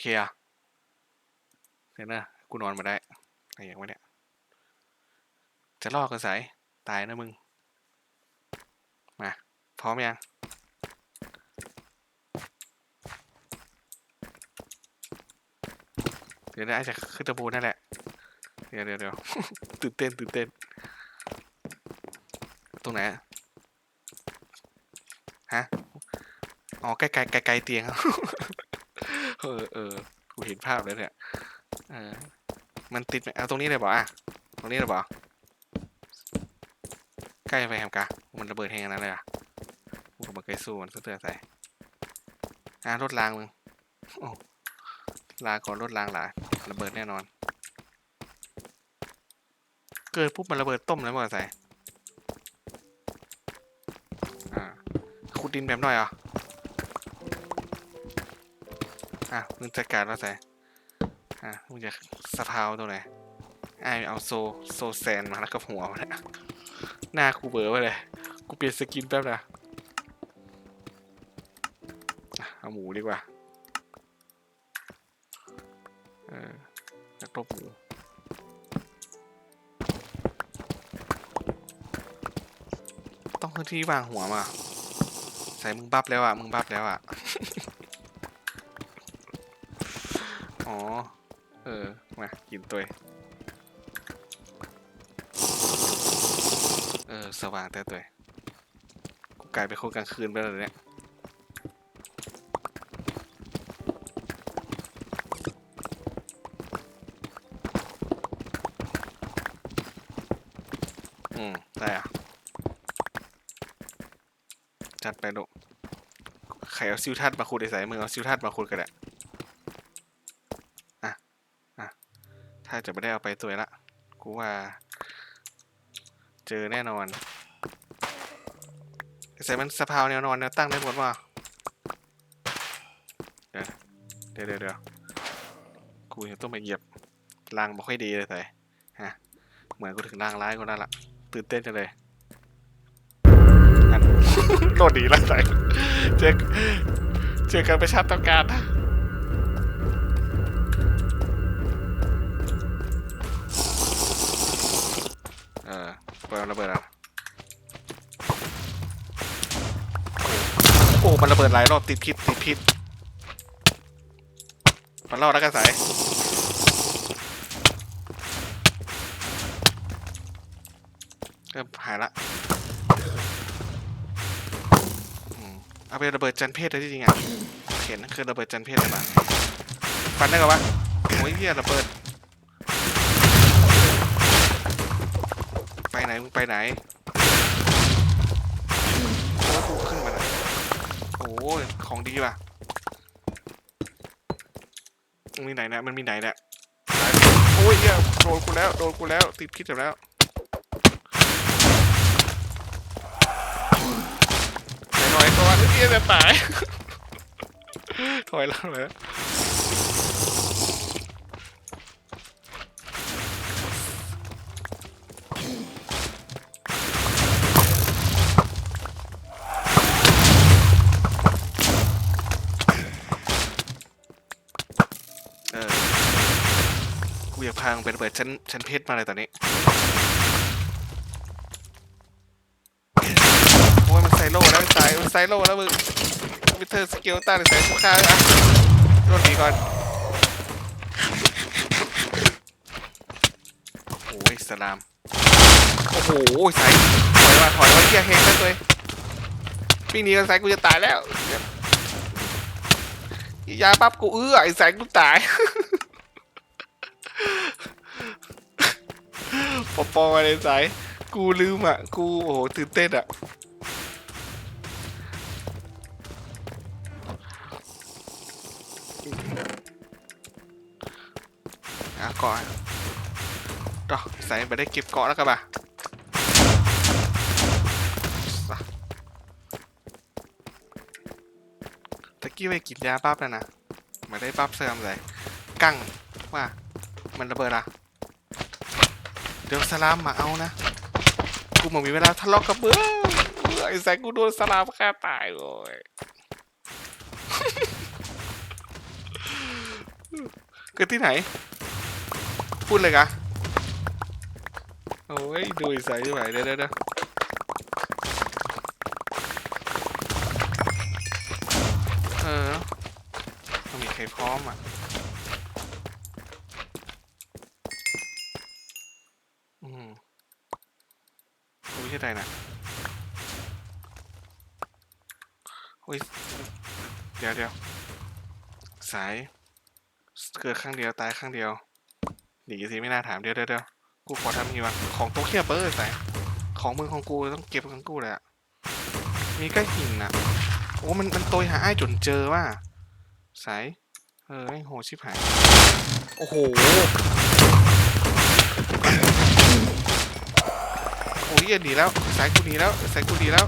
เคอะเดี๋ยวนะกูนอนมาได้อะไรอย่างวะเนี่ย จะลอกกันสายตายนะมึง มา พร้อมยังเดี๋ยวนะอาจจะขึ้นตะบูนั่นแหละ เดี๋ยวเดี๋ยวเดี๋ยวตื่นเต้นตื่นเต้น ตรงไหนฮะ อ๋อ ใกล้ไกลไกลไกลเตียง เออเออกูเห็นภาพแล้วเนี่ยเออมันติดไหมเอาตรงนี้เลยบอกอะตรงนี้เลยบอกใกล้ไปแฮมกะมันระเบิดแหงนั้นเลยอะกูกับมันไกลสู้มันเตือนใส่อะรถรางมึงโอ้ลาก่อนรถรางหลาระเบิดแน่นอน เกิดปุ๊บมันระเบิดต้มแล้วมั้งใส่อ่าขุดดินแบบหน่อยเห อะมึงจัดการแล้วใส่อะมึงจะสะเพาวตัวไหนไอเอาโซโซแซนมาแล้วก็หัวมาเนี่ยหน้ากูเบอร์ไปเลย กูเปลี่ยนสกินแป๊บนะเอาหมูดีกว่า เออนักรบหมูต้องพื้นที่วางหัวมา ใส่มึงบัฟแล้วอะ มึงบัฟแล้วอะ กินตัวเออสว่างแต่ตัวกูกลายเป็นคนกลางคืนไปแล้วเนี่ยอืมได้อะจัดไปลูกใครเอาซิวทัดมาขุดไอ้สายมึงเอาซิวทัดมาขุดกันแหละ ถ้าจะไม่ได้เอาไปตัวละ กูว่า เจอแน่นอนใส่มันสะพาวแนวนอนแนวตั้งได้หมดว่าเดี๋ยวเดี๋ยวเดี๋ยวกูยังต้องไปเหยียบรางไม่ค่อยดีเลยแต่ฮะ เหมือนกูถึงรางร้ายกูนั่นละตื่นเต้นจังเลยโดดดีแล้วใส่เจอเจอกันไปชาติต้องการนะ เปิดระเบิดอะโอ้ มันระเบิดหลายรอบติดพิษติดพิษมันรอดแล้วกันสายเริ่มหายละเอาไประเบิดจันเพศเลยที่จริงอะเห็นคือระเบิดจันเพศเลยปะฟันได้กับวะโอ้ยเหี้ยระเบิด ไปไหนมึงไปไหนโอ้กูขึ้นมาเลยโอ้ยของดีว่ะมันมีไหนนะมันมีไหนเนี่ยโอ้ยเหี้ยโดนกูแล้วโดนกูแล้วติดพิษแล้วหน่อยๆก่อนเฮียจะตายถอยแล้วเลยากพามึงไปเปิดชั้นชั้นเพชรมาเลยตอนนี้โอ้ยมันไซโล่แล้วสายมันไซโล่แล้วมึงมิเตอร์สเกลต้าหรือสายสุขาอะโดนดีก่อนโอ้ยสลามโอ้โหสายถอยมาถอยมาเฮียเฮงซะตัวเองวิ่งหนีกันสายกูจะตายแล้วยาปั๊บกูเอื้อไอ้สายกูตาย ปอปอมาเลยสาย กูลืมอะ กูโอ้โหตื่นเต้นอะอะเกาะต่อใส่ไปได้เก็บเกาะแล้วกันป่ะตะกี้ไปกินยาปั๊บแล้วนะไม่ได้ปั๊บเสริมเลย กั้งว่า มันระเบิดละ เดี๋ยวสลามมาเอานะ กูหมมีเวลาทะเลาะกับเบื่อเบื่อไอ้แซกกูโดนสลามฆ่าตายโว้ยเกิดที่ไหน พูดเลยกะโอ้ยดูอีสายที่ไหนเด้อเด้อเด้อเออต้องมีใครพร้อมอะ อืม อุ้ยที่ไหนะอุ้ยเดี๋ยวเดี๋ยวสายเกิดข้างเดียวตายข้างเดียวหนีสิไม่น่าถามเดี๋ยวเดี๋ยวกูขอทำงี้วะของโตเกียวเบอร์สายของมือของกูต้องเก็บของกูเลยอะมีใกล้หินอะโอ้มันมันโตยหาไอ้ายจนเจอว่าสายเออไอ้โหชิบหายโอ้โห โอ้ยอย่าดีแล้วสายกูดีแล้วสายกูดีแล้ว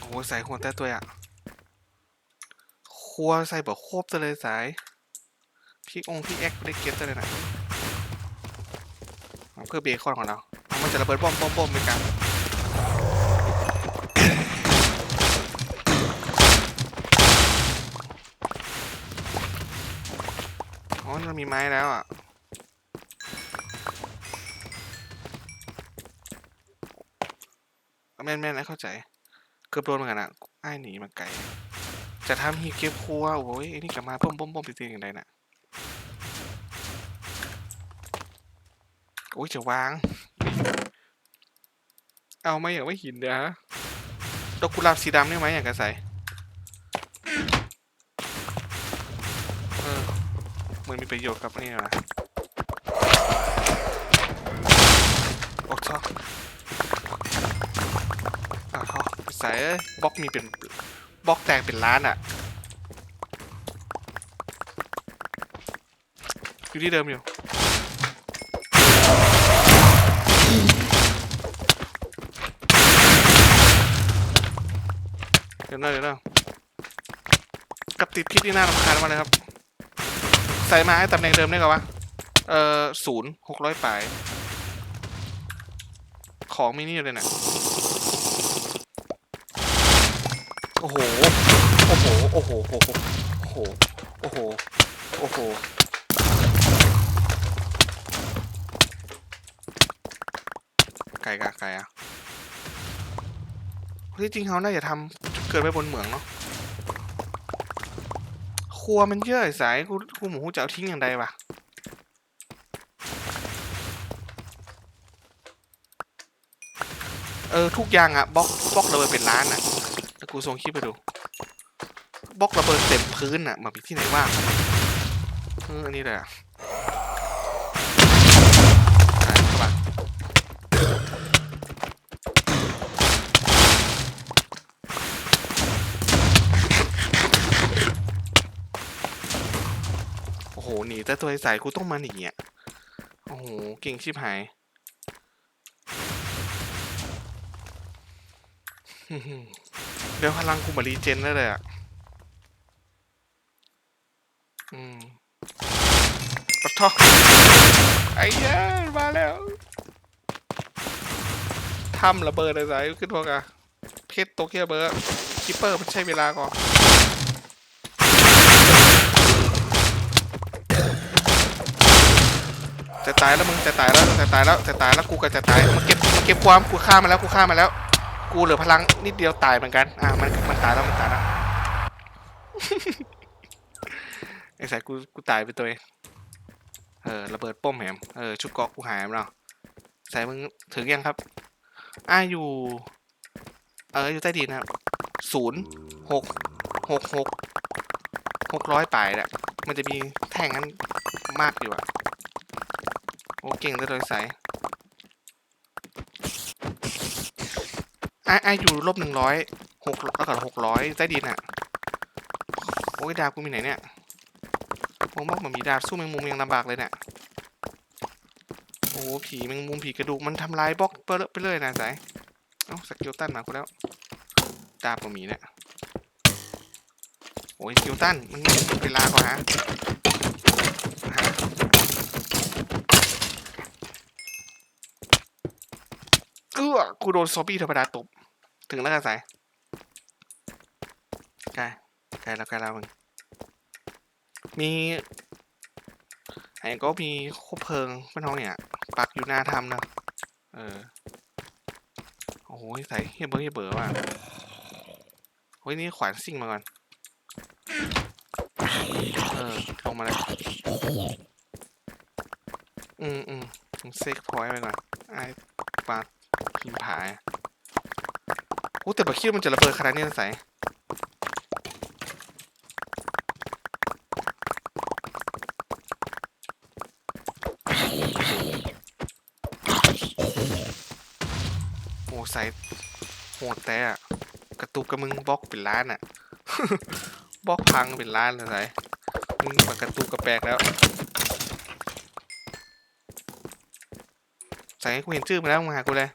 โอ้ยใส่หัวแต่ตัวอะครัวใส่แบบควบจะเลยสายพี่องค์พี่แอ็กได้เก็ตจะเลยนะเอาเพื่อเบคอนของเราเอามันจะระเบิดบอมบอมบอมไปกัน มีไม้แล้วอะแม่นแม่นนะเข้าใจ เกือบโดนเหมือนกันอะไอ้หนีมาไกลจะทำฮีเก็บครัวโอ้ยไอ้นี่กลับมาป้อมป้อมป้อมจริงๆอย่างไรน่ะโอ้ยจะวาง เอาไหมอย่างไม่หินเด้อฮะดอกกุหลาบสีดำได้ไหมอยางกระใสเออ มันมีประโยชน์กับนี่นะโอ้ชออะเขาใส่เอ้ยบล็อกมีเป็นบล็อกแตกเป็นล้านอะ อยู่ที่เดิมอยู่เดี๋ยวนะเดี๋ยวนะกับติดคิดที่น่ารำคาญมากเลยครับ ใส่มาให้ตำแหน่งเดิมได้ก่อนวะ เอ่อศูนย์หกร้อยปลาย ของมินี่เลยนะโอ้โห โอ้โห โอ้โห โอ้โห โอ้โห โอ้โห โอ้โห ไก่กะไก่อะที่จริงเขาน่าจะทำเกิดไว้บนเหมืองเนาะ ครัวมันเยอะไอ้สายกูกูหมูจะเอาทิ้งอย่างใดวะเออทุกอย่างอะบล็อกบล็อกระเบิดเป็นล้านอะแล้วกูส่งคลิปไปดูบล็อกระเบิดเต็มพื้นอะมามีที่ไหนว่างเอออันนี้เลยอะหายเข้ามาโอ้โห ห นีแต่ตัวไอ้สายกูต้องมาหนีอะโอ้โหเก่งชิบหายเดี๋ยวพลังกูมารีเจนได้เลยอะอืมปะทอไอ้เหี้ยมาแล้วทำระเบิดอะไรขึ้นพวกอะเพชรโตเกียวเบอร์คิปเปอร์มันใช้เวลาก่อน จะตายแล้วมึงจะตายแล้วจะตายแล้วจะตายแล้วกูก็จะตายมันเก็บเก็บความกูฆ่ามาแล้วกูฆ่ามาแล้ว กูเหลือพลังนิดเดียวตายเหมือนกันอะมันมันตายแล้วมันตายแล้วไอ้สายกูกูตายไปตัวเองเออระเบิดป้อมแหมเออชุดเกาะกูหายแล้วสายมึงถึงยังครับอ่าอยู่เอออยู่ใต้ดินนะศูนย์หกหกหกหกร้อยปลายแหละมันจะมีแท่งนั้นมากอยู่อะ อ้เก่งเลยโดยสายอ่าอ่าอยู่ลบหนึ่งร้อยหกแล้วก็หกร้อยใต้ดินอะโอ้ยดาบกูมีไหนเนี่ยมองบอกมันมีดาบสู้แมงมุมยังลำบากเลยเนี่ยโอ้ผีแมงมุมผีกระดูกมันทำลายบล็อกไปเลยไปเลยนะสายเอ้าสกิลตันมากูแล้ว ดาบก็มีเนี่ยโอ้ยสกิลตันมันเวลาก่อนฮะ เกือกูโดนซอมบี้ธรรมดาตบ ถึงแล้วกันสายใกล้ใกล้แล้วใกล้แล้วมึง มีไอ้ก็มีคบเพลิงเป็นห้องเนี่ย ปักอยู่หน้าถ้ำนะ เออ โอ้โหใส่เฮียเบอร์เฮียเบอร์ว่ะโอ้ยนี่ขวานซิ่งมาก่อน เออลงมาเลยอืมอืมเซ็กพอยต์ไปก่อนไอ้ปลา พิมพ์ผายโอ้แต่บักคิดว่ามันจะระเบิดขนาดนี้นะใส่โอ้ใส่โหดแต่กระตุกกับมึงบล็อกเป็นล้านอะบล็อกพังเป็นล้านเลยใส่มึงมากระตุกกระแปลกแล้วใส่ให้กูเห็นชื่อมาแล้วมึงหากูเลย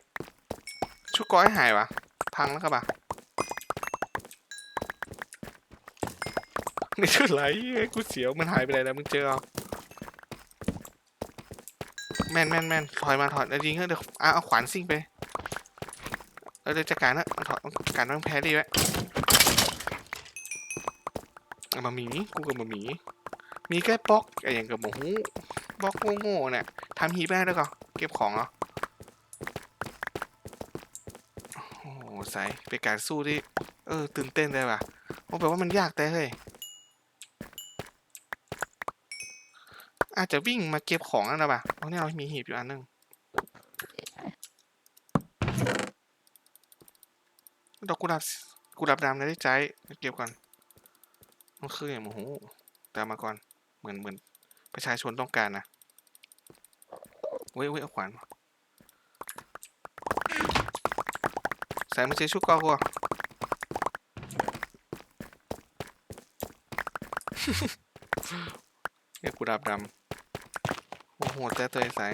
ชุดก้อยหายวะ พังแล้วครับอะนี่ชุดไหลเอ้กูเสียวมันหายไปไหนแล้วมึงเจอเอแม่นแม่นแม่นถอยมาถอยแล้วยิงเถอเดี๋ยวเอาเอาขวานซิ่งไปเออเดี๋ยวจัดการนะถอยการต้องแพ้ดีไว้เอามาหมีกูกับมาหมี มีแค่บล็อกไอ้อย่างกับหมูบล็อกโง่ๆเนี่ยทำฮีบได้แล้วก็เก็บของเหรอ โอ้โห ใส เป็นการสู้ที่ เออ ตื่นเต้นเลยว่ะโอ้แปลว่ามันยากแต่เฮ้ย อาจจะวิ่งมาเก็บของนั่นนะป่ะเพราะเนี่ยเรามีหีบอยู่อันหนึงดอกกุหลาบกุหลาบดำนะได้ใจ เก็บก่อนมันคืออย่างโอ้โหตามมาก่อน เหมือนเหมือนประชาชนต้องการนะเว้ยเว้ยเอาขวานมา ใส่มันใช้ชุดกอกูเนี่ยกูดับดำ โอ้โหแต่เตยใส่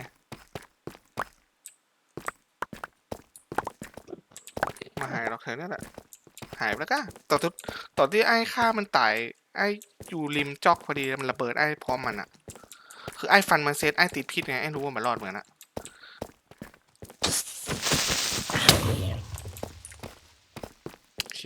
มาหายหรอกเธอเนี่ยแหละ หายไปแล้วก็ตอนที่ตอนที่ไอ้ฆ่ามันตาย ไอ้อยู่ริมจอกพอดีมันระเบิดไอ้พร้อมมันอะคือไอ้ฟันมันเซตไอ้ติดพิษไง ไอ้รู้ว่ามันรอดเหมือนอะ โอ เค